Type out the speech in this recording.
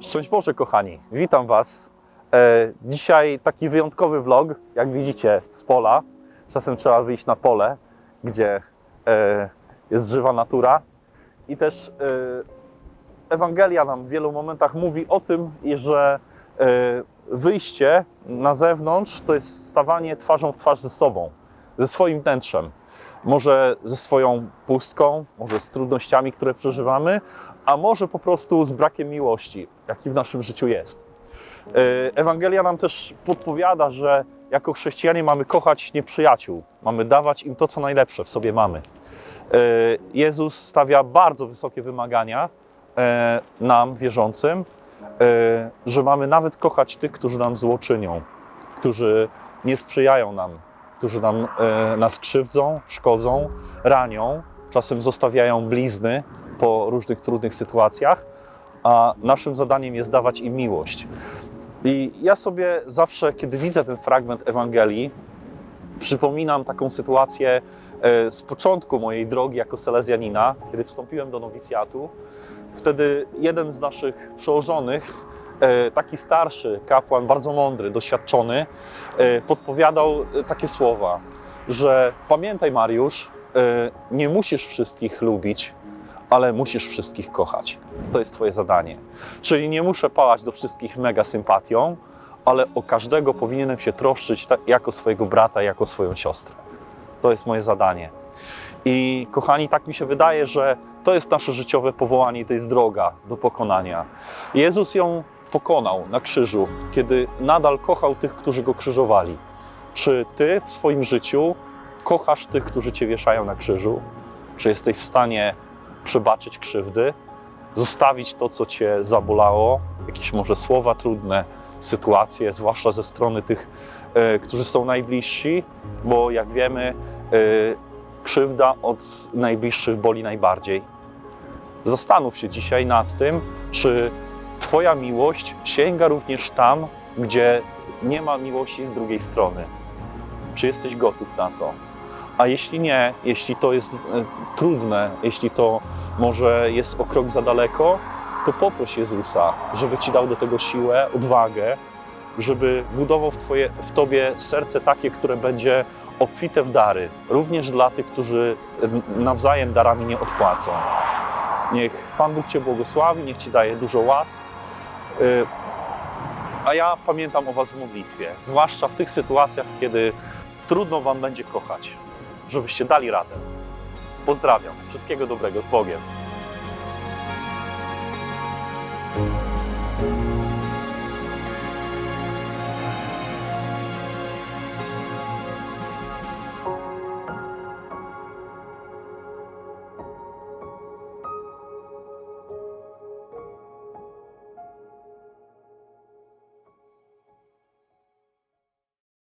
Szczęść Boże, kochani. Witam Was. E, dzisiaj taki wyjątkowy vlog, jak widzicie, z pola. Czasem trzeba wyjść na pole, gdzie e, jest żywa natura. I też e, Ewangelia nam w wielu momentach mówi o tym, że e, wyjście na zewnątrz to jest stawanie twarzą w twarz ze sobą, ze swoim wnętrzem. Może ze swoją pustką, może z trudnościami, które przeżywamy, a może po prostu z brakiem miłości, jaki w naszym życiu jest. E, Ewangelia nam też podpowiada, że jako chrześcijanie mamy kochać nieprzyjaciół, mamy dawać im to, co najlepsze w sobie mamy. E, Jezus stawia bardzo wysokie wymagania e, nam, wierzącym, że mamy nawet kochać tych, którzy nam zło czynią, którzy nie sprzyjają nam, którzy nam, nas krzywdzą, szkodzą, ranią, czasem zostawiają blizny po różnych trudnych sytuacjach, a naszym zadaniem jest dawać im miłość. I ja sobie zawsze, kiedy widzę ten fragment Ewangelii, przypominam taką sytuację e, z początku mojej drogi jako Selezjanina, kiedy wstąpiłem do nowicjatu. Wtedy jeden z naszych przełożonych, e, taki starszy kapłan, bardzo mądry, doświadczony, e, podpowiadał takie słowa, że pamiętaj Mariusz, nie musisz wszystkich lubić, ale musisz wszystkich kochać. To jest Twoje zadanie. Czyli nie muszę pałać do wszystkich mega sympatią, ale o każdego powinienem się troszczyć tak, jako swojego brata, jako swoją siostrę. To jest moje zadanie. I kochani, tak mi się wydaje, że to jest nasze życiowe powołanie to jest droga do pokonania. Jezus ją pokonał na krzyżu, kiedy nadal kochał tych, którzy go krzyżowali. Czy ty w swoim życiu kochasz tych, którzy cię wieszają na krzyżu? Czy jesteś w stanie przebaczyć krzywdy, zostawić to, co cię zabolało, jakieś może słowa trudne, sytuacje, zwłaszcza ze strony tych, e, którzy są najbliżsi, bo jak wiemy, e, krzywda od najbliższych boli najbardziej. Zastanów się dzisiaj nad tym, czy Twoja miłość sięga również tam, gdzie nie ma miłości z drugiej strony. Czy jesteś gotów na to? A jeśli nie, jeśli to jest e, trudne, jeśli to może jest o krok za daleko, to poproś Jezusa, żeby Ci dał do tego siłę, odwagę, żeby budował w, twoje, w Tobie serce takie, które będzie obfite w dary, również dla tych, którzy e, nawzajem darami nie odpłacą. Niech Pan Bóg Cię błogosławi, niech Ci daje dużo łask. Y, A ja pamiętam o Was w modlitwie, zwłaszcza w tych sytuacjach, kiedy trudno Wam będzie kochać, żebyście dali radę. Pozdrawiam. Wszystkiego dobrego z Bogiem.